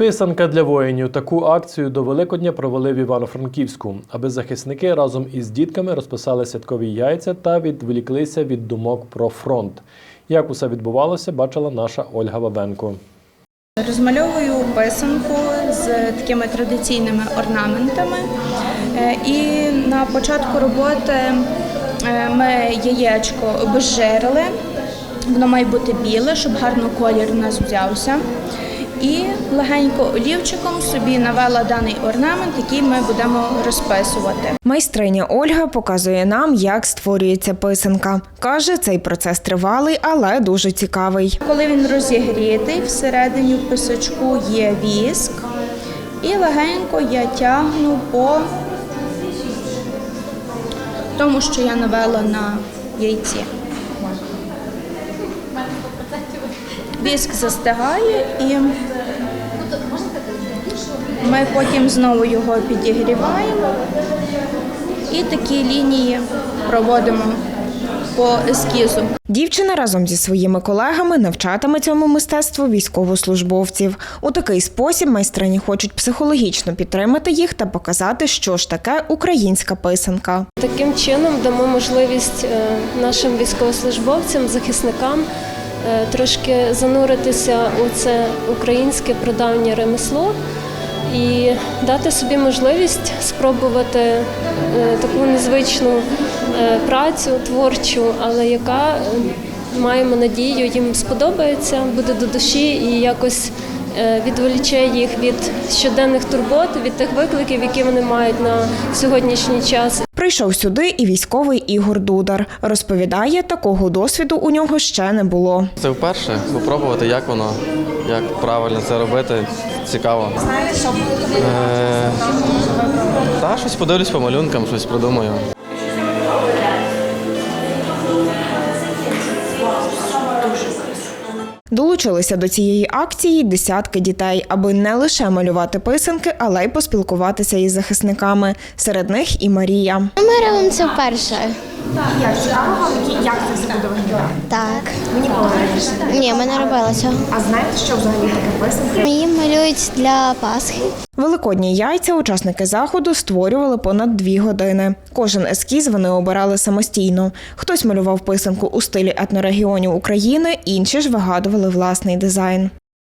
Писанка для воїнів. Таку акцію до Великодня провели в Івано-Франківську, аби захисники разом із дітками розписали святкові яйця та відволіклися від думок про фронт. Як усе відбувалося, бачила наша Ольга Бабенко. Розмальовую писанку з такими традиційними орнаментами. Е, І на початку роботи е, ми яєчко обезжирили. Воно має бути біле, щоб гарно колір у нас взявся. І легенько олівчиком собі навела даний орнамент, який ми будемо розписувати. Майстриня Ольга показує нам, як створюється писанка. Каже, цей процес тривалий, але дуже цікавий. Коли він розігрітий, всередині в писачку є віск, і легенько я тягну по тому, що я навела на яйці. Віск застигає і ми потім знову його підігріваємо і такі лінії проводимо по ескізу. Дівчина разом зі своїми колегами навчатиме цьому мистецтву військовослужбовців. У такий спосіб майстрині хочуть психологічно підтримати їх та показати, що ж таке українська писанка. Таким чином дамо можливість е, нашим військовослужбовцям, захисникам е, трошки зануритися у це українське прадавнє ремесло і дати собі можливість спробувати е, таку незвичну е, працю творчу, але яка е, маємо надію, їм сподобається, буде до душі і якось відволіче їх від щоденних турбот, від тих викликів, які вони мають на сьогоднішній час. Прийшов сюди і військовий Ігор Дудар. Розповідає, такого досвіду у нього ще не було. Це вперше спробувати, як воно, як правильно це робити. Цікаво. Знаєте, що буде? Та щось подивлюсь по малюнкам, щось придумаю. Долучилися до цієї акції десятки дітей, аби не лише малювати писанки, але й поспілкуватися із захисниками. Серед них і Марія. Ми робимо це вперше. Як цікаво вам, які- як це все буде виглядати? Так. Ви ніколи раніше. Ні, ми не робили цього. А знаєте, що взагалі таке писанка? Її малюють для Пасхи. Великодні яйця учасники заходу створювали понад дві години. Кожен ескіз вони обирали самостійно. Хтось малював писанку у стилі етнорегіонів України, інші ж вигадували власний дизайн.